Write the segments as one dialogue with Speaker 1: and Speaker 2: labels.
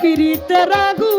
Speaker 1: পিরিতে Ragu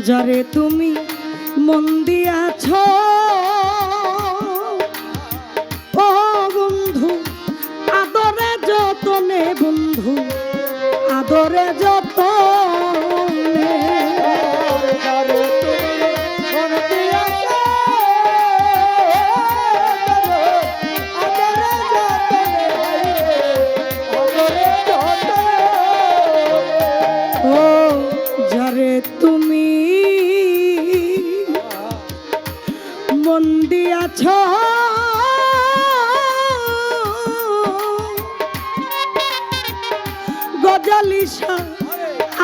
Speaker 1: যারে তুমি মন দিয়াছ গজালিসা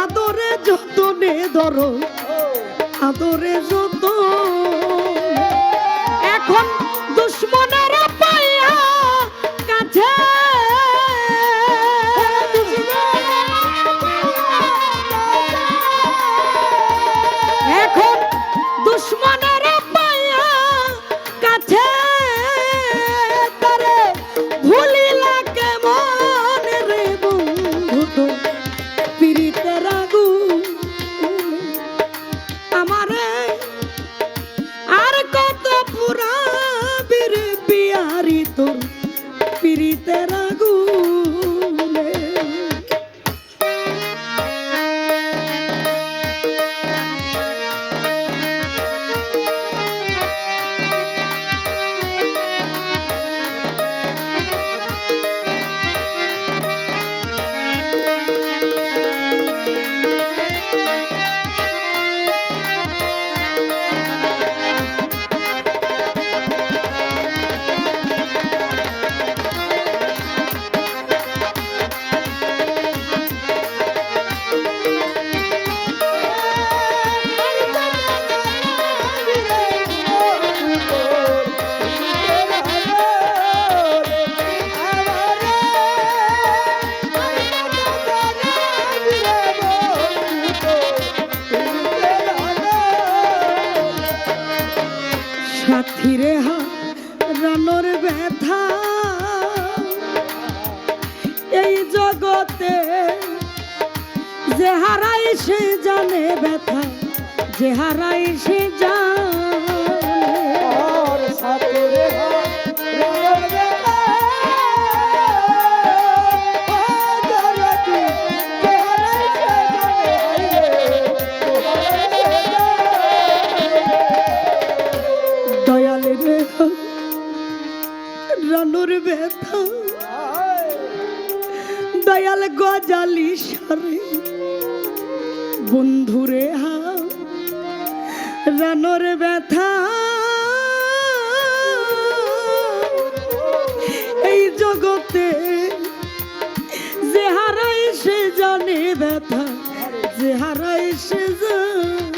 Speaker 1: আদরে যতনে ধরো। আদরে যত জগতে যে হারাই সে জানে ব্যথা যে হারাই সে জানে দয়াল গজালি সারে। বন্ধুরে হা, রানোর ব্যথা। এই জগতে যে হারাই সে জানে ব্যথা, যে হারাই সে জানে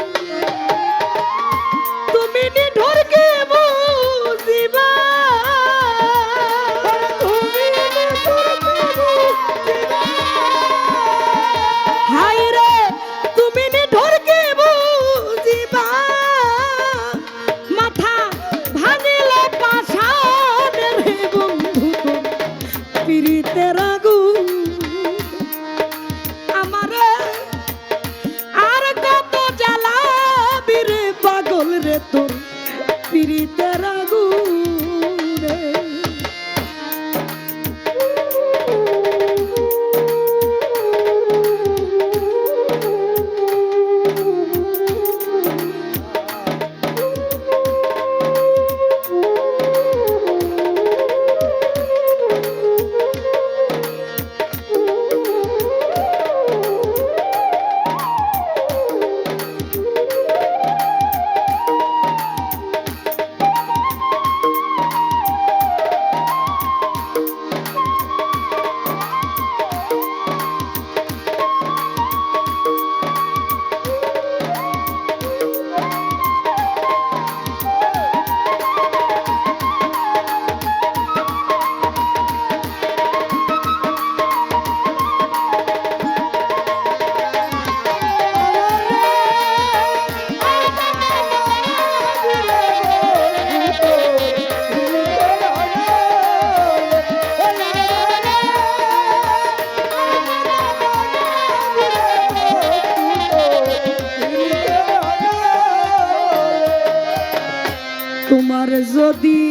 Speaker 1: তোমার যদি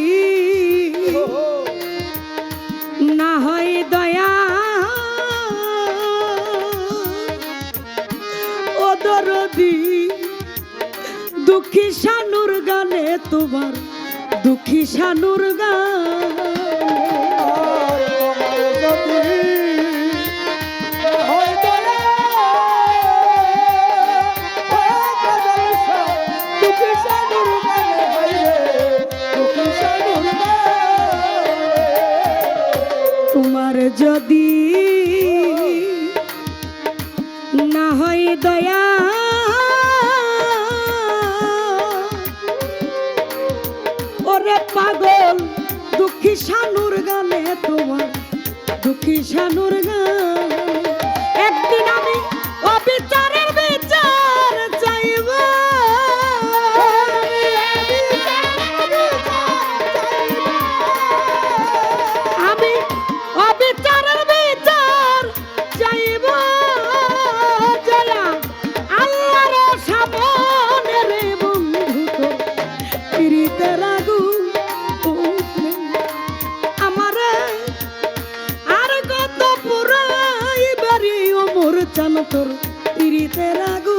Speaker 1: না হয় দয়া ও দরদি দুঃখী সানুর গানে তোমার দুঃখী সানুর গান। ওরে পাগল দুঃখী শানুর গানে তোমার দুঃখী শানুর গান। একদিন আমি তোর ইরিতে রাগ